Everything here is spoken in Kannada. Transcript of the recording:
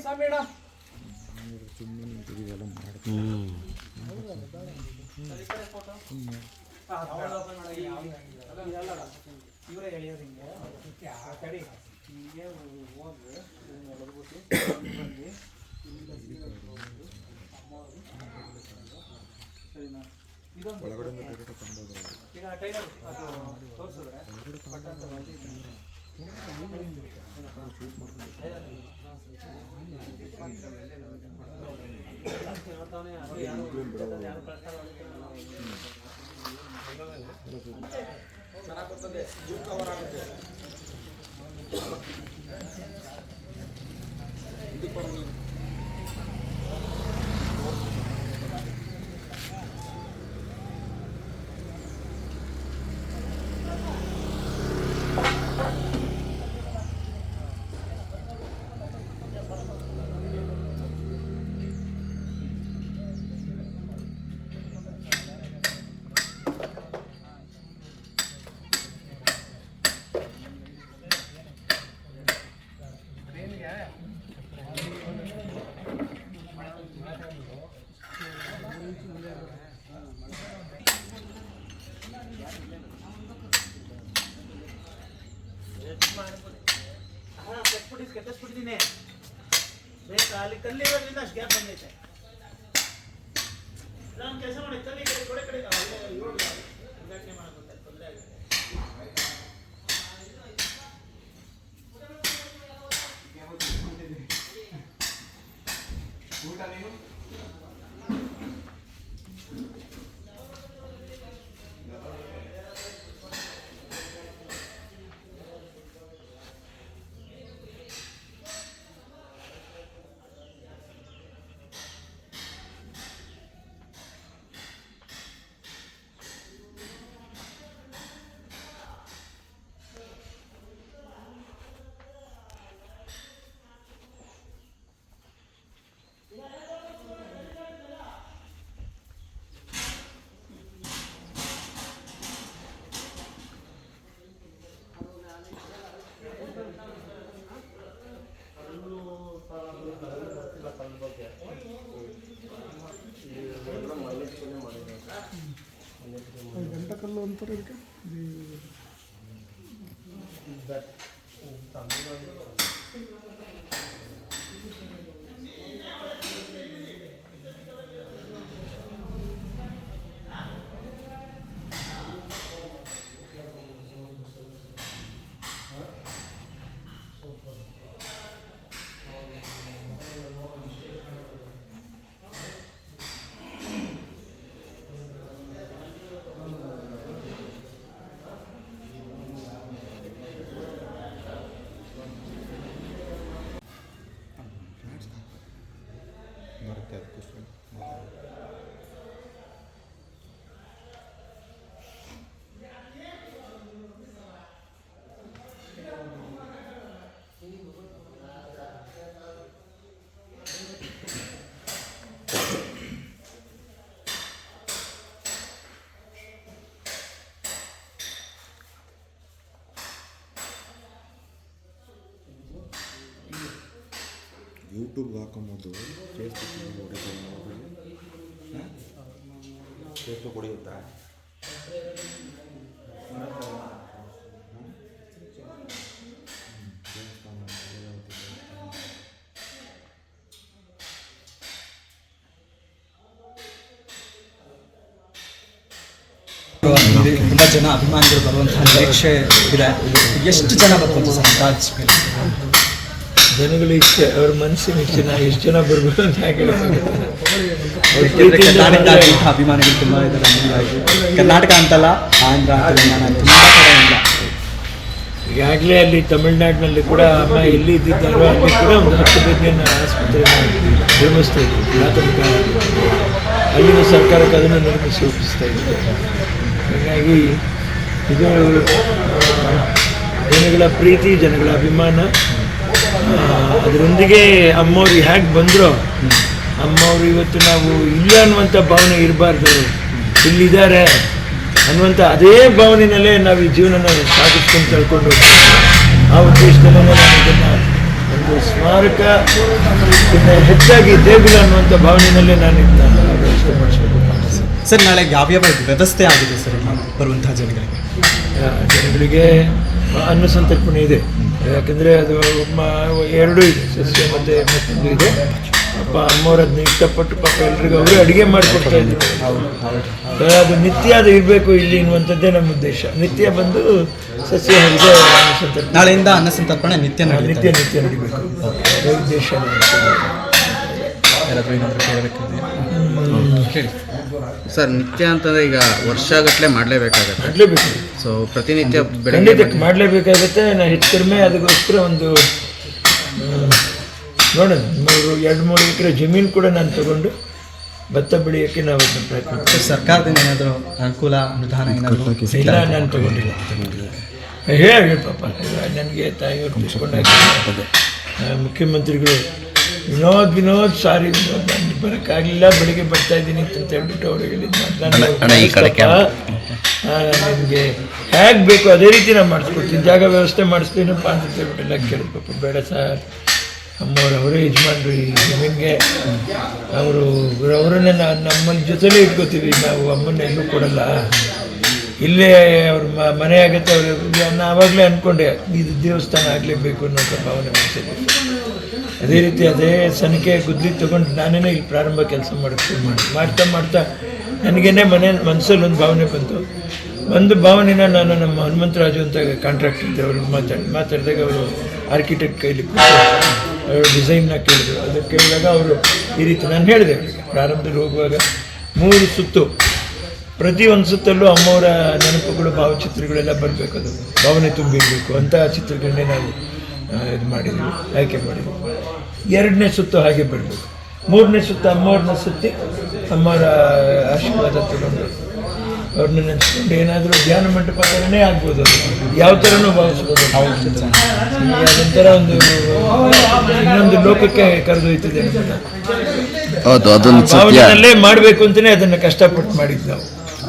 ಸ್ವಾಮಿಯಣ್ಣ ಇವರೇ ಎಳೆಯೋದು ಹಿಂಗೆ ಆ ಕಡೆ ಹಿಂಗೆ ಹೋಗಿ ಬಂದು ಸರಿನಾ ಇದೊಂದು ಈಗ ಟೈಲರ್ ಅದು ತೋರಿಸಿದ್ರೆ. ಪಟ್ಟಂತ ಬಂದು ಹಾ ಕೆಟ್ಬಿಟ್ಟು ಕೆಟ್ಟಿಸ್ಬಿಟ್ಟಿದ್ದೀನಿ ಬೇಕಾ ಅಲ್ಲಿ ಕಲ್ಲಿರೋದ್ರಿಂದ ಅಷ್ಟು ಗ್ಯಾಪ್ ಬಂದೈತೆ ನಾನು ಕೆಲಸ ಮಾಡಿ ಕಲ್ಲಿ ಕಡೆ ಗೋಡೆ ಕಡೆ ಅಲ್ಲೇ ಏಳು ಉದ್ಘಾಟನೆ ಮಾಡೋದು ತೊಂದರೆ ಆಗುತ್ತೆ സൂപ്പർ എടുക്കാം Thank. ಯೂಟ್ಯೂಬ್ಗೆ ಹಾಕೊಂಬೋದು ಫೇಸ್ಬುಕ್ ಹೊಡಿತಾರೆ ಫೇಸ್ಬುಕ್ ಹೊಡೆಯುತ್ತಾ ತುಂಬ ಜನ, ಅಭಿಮಾನಿಗಳು ಬರುವಂತಹ ನಿರೀಕ್ಷೆ ಇದೆ ಎಷ್ಟು ಜನ ಬರ್ಬೋದು ಸರ್ ಅಂದಾಜ್ ಮೇಲೆ? ಜನಗಳ ಇಚ್ಛೆ ಅವ್ರ ಮನಸ್ಸಿನ ಇಚ್ಛೆ ನಾವು ಎಷ್ಟು ಜನ ಬರ್ಬೇಕು ಅಂತ ಕರ್ನಾಟಕದಾದ್ಯಂತ ಅಭಿಮಾನಿಗಳು ತುಂಬ ಇದ್ದಾರೆ ಕರ್ನಾಟಕ ಅಂತಲ್ಲ ಆಂಧ್ರ ತೆಲಂಗಾಣ ಈಗಾಗಲೇ ಅಲ್ಲಿ ತಮಿಳ್ನಾಡಿನಲ್ಲಿ ಕೂಡ ಅಮ್ಮ ಎಲ್ಲಿ ಇದ್ದಿದ್ದಾರೋ ಅಲ್ಲಿ ಕೂಡ ಒಂದು ಹತ್ತು ಬದಿಯನ್ನು ಆಸ್ಪತ್ರೆ ನಿರ್ಮಿಸ್ತಾ ಇದ್ದೀವಿ ಪ್ರಾಥಮಿಕ ಅಲ್ಲಿನ ಸರ್ಕಾರಕ್ಕೆ ಅದನ್ನು ನಿರ್ಮಿಸಿ ರೂಪಿಸ್ತಾ ಇದ್ದೀವಿ ಹಾಗಾಗಿ ಇದು ಜನಗಳ ಪ್ರೀತಿ ಜನಗಳ ಅಭಿಮಾನ ಅದರೊಂದಿಗೆ ಅಮ್ಮವ್ರು ಹೇಗೆ ಬಂದರು ಅಮ್ಮವ್ರು ಇವತ್ತು ನಾವು ಇಲ್ಲ ಅನ್ನುವಂಥ ಭಾವನೆ ಇರಬಾರ್ದು. ಇಲ್ಲಿದ್ದಾರೆ ಅನ್ನುವಂಥ ಅದೇ ಭಾವನೆಯಲ್ಲೇ ನಾವು ಈ ಜೀವನನ ಸಾಗಿಸ್ಕೊಂಡು ತಳ್ಕೊಂಡು ಆ ಉದ್ದೇಶದಲ್ಲೇ ನಾನು ಇದನ್ನು ಒಂದು ಸ್ಮಾರಕ ಹೆಚ್ಚಾಗಿ ದೇಗುಲ ಅನ್ನುವಂಥ ಭಾವನೆಯಲ್ಲೇ ನಾನು ಇದನ್ನ ಸರ್ ನಾಳೆ ಯಾವ್ಯಾವ ವ್ಯವಸ್ಥೆ ಆಗಿದೆ ಸರ್ ಬರುವಂತಹ ಜನಗಳಿಗೆ? ಜನಗಳಿಗೆ ಅನ್ನ ಸಂತರ್ಪಣೆ ಇದೆ. ಯಾಕೆಂದರೆ ಅದು ಎರಡೂ ಇದೆ. ಸಸ್ಯ ಮತ್ತು ಮತ್ತೊಂದು ಇದೆ. ಅಪ್ಪ ಅಮ್ಮವ್ರು ಅದನ್ನ ಇಷ್ಟಪಟ್ಟು ಪಾಪ ಎಲ್ರಿಗೂ ಅವರು ಅಡುಗೆ ಮಾಡಿಕೊಡ್ತಾ ಇದ್ರು ಅದು ನಿತ್ಯ ಅದು ಇರಬೇಕು ಇಲ್ಲಿ ಅನ್ನುವಂಥದ್ದೇ ನಮ್ಮ ಉದ್ದೇಶ. ನಿತ್ಯ ಬಂದು ಸಸ್ಯ ಇದೆ ನಾಳೆಯಿಂದ ಅನ್ನ ಸಂತರ್ಪಣೆ ನಿತ್ಯ ನಿತ್ಯ ನಿತ್ಯ ನಡಿಬೇಕು. ಉದ್ದೇಶ ಸರ್ ನಿತ್ಯ ಅಂತಂದ್ರೆ ಈಗ ವರ್ಷಗಟ್ಟಲೆ ಮಾಡಲೇಬೇಕಾಗತ್ತೆ. ಮಾಡಲೇಬೇಕು. ಸೊ ಪ್ರತಿನಿತ್ಯ ಬೆಳಗ್ಗೆ ಖಂಡಿತ ಮಾಡಲೇಬೇಕಾಗುತ್ತೆ ನಾನು ಹೆಚ್ಚು ಕಡಿಮೆ ಅದಕ್ಕೋಸ್ಕರ ಒಂದು ನೋಡೋಣ ಮೂರು ಎರಡು ಮೂರು ಎಕರೆ ಜಮೀನು ಕೂಡ ನಾನು ತಗೊಂಡು ಭತ್ತ ಬೆಳೆಯೋಕ್ಕೆ ನಾವು ಅದನ್ನ ಪ್ರಯತ್ನ ಮಾಡ್ತೀವಿ. ಸರ್ಕಾರದಿಂದ ಏನಾದರೂ ಅನುಕೂಲ ಅನುದಾನ ಏನಾದರೂ ಇಲ್ಲ ನಾನು ತಗೊಂಡಿಲ್ಲ. ಹೇಳಿ ಪಾಪ ನನಗೆ ತಾಯಿಯವರು ಮುಗಿಸ್ಕೊಂಡಾಗ ಮುಖ್ಯಮಂತ್ರಿಗಳು ವಿನೋದ್ ವಿನೋದ್ ಸಾರಿ ವಿನೋದ್ ನಾನು ಬರೋಕ್ಕಾಗಲಿಲ್ಲ ಬೆಳಿಗ್ಗೆ ಬರ್ತಾ ಇದ್ದೀನಿ ಅಂತ ಹೇಳ್ಬಿಟ್ಟು ಅವ್ರು ಹೇಳಿದ್ದು. ನಾನು ಅಣ್ಣ, ಈ ಕಡೆ ನಿಮಗೆ ಹೇಗೆ ಬೇಕು ಅದೇ ರೀತಿ ನಾನು ಮಾಡಿಸ್ಕೊಡ್ತೀನಿ. ಜಾಗ ವ್ಯವಸ್ಥೆ ಮಾಡಿಸ್ತೀನಪ್ಪ ಅಂತ ಹೇಳ್ಬಿಟ್ಟೆಲ್ಲ ಪಾಪ ಬೇಡ ಸರ್. ಅಮ್ಮವ್ರು ಅವರೇ ಯಜಮಾನ್ರು ಈ ಜಮೀನಿಗೆ ಅವರು ಅವರನ್ನೇ ನಾನು ನಮ್ಮಲ್ಲಿ ಜೊತೆಲೇ ಇಟ್ಕೋತೀವಿ. ನಾವು ಅಮ್ಮನ್ನ ಎಲ್ಲೂ ಕೊಡಲ್ಲ. ಇಲ್ಲೇ ಅವ್ರ ಮ, ಮನೆ ಆಗುತ್ತೆ ಅವ್ರು. ಆವಾಗಲೇ ಅಂದ್ಕೊಂಡೆ ಇದು ದೇವಸ್ಥಾನ ಆಗಲೇಬೇಕು ಅನ್ನೋಂಥ ಭಾವನೆ ಮಾಡ್ತೀನಿ ಅದೇ ರೀತಿ ಅದೇ ಸನಿಕೆ ಗುದ್ಲಿ ತೊಗೊಂಡು ನಾನೇ ಇಲ್ಲಿ ಪ್ರಾರಂಭ ಕೆಲಸ ಮಾಡೋಕ್ಕೆ ಶುರು ಮಾಡಿ ಮಾಡ್ತಾ ಮಾಡ್ತಾ ನನಗೇನೆ ಮನೆ ಮನಸ್ಸಲ್ಲಿ ಒಂದು ಭಾವನೆ ಬಂತು. ಒಂದು ಭಾವನೆನ ನಾನು ನಮ್ಮ ಹನುಮಂತರಾಜು ಅಂತ ಕಾಂಟ್ರಾಕ್ಟ್ ಇದ್ದೆ, ಅವರು ಮಾತಾಡಿ, ಮಾತಾಡಿದಾಗ ಅವರು ಆರ್ಕಿಟೆಕ್ಟ್ ಕೈಲಿ ಅವರು ಡಿಸೈನ್ನ ಕೇಳಿದ್ರು. ಅದು ಕೇಳಿದಾಗ ಅವರು ಈ ರೀತಿ ನಾನು ಹೇಳಿದೆ, ಪ್ರಾರಂಭದಲ್ಲಿ ಹೋಗುವಾಗ ಮೂರು ಸುತ್ತು, ಪ್ರತಿ ಒಂದು ಸುತ್ತಲ್ಲೂ ಅಮ್ಮವರ ನೆನಪುಗಳು, ಭಾವಚಿತ್ರಗಳೆಲ್ಲ ಬರಬೇಕು ಅದು. ಭಾವನೆ ತುಂಬಿರಬೇಕು ಅಂತ ಚಿತ್ರಗಳನ್ನೇ ನಾವು ಇದು ಮಾಡಿದ್ವಿ, ಆಯ್ಕೆ ಮಾಡಿದ್ವಿ. ಎರಡನೇ ಸುತ್ತು ಹಾಗೆ ಬರಬೇಕು. ಮೂರನೇ ಸುತ್ತ ಮೂರನೇ ಸುತ್ತಿ ಅಮ್ಮರ ಆಶೀರ್ವಾದ ತಗೊಂಡು ಅವ್ರನ್ನ ನೆನೆಸ್ಕೊಂಡು ಏನಾದರೂ ಧ್ಯಾನ ಮಂಟಪ ಥರನೇ ಆಗ್ಬೋದು ಯಾವ ಥರನೂ ಭಾವಿಸ್ಬೋದು. ಅದೊಂಥರ ಒಂದು ಇನ್ನೊಂದು ಲೋಕಕ್ಕೆ ಕರೆದೊಯ್ತಿದೆ ಹೌದು ಮಾಡಬೇಕು ಅಂತಲೇ ಅದನ್ನು ಕಷ್ಟಪಟ್ಟು ಮಾಡಿದ್ದು ನಾವು.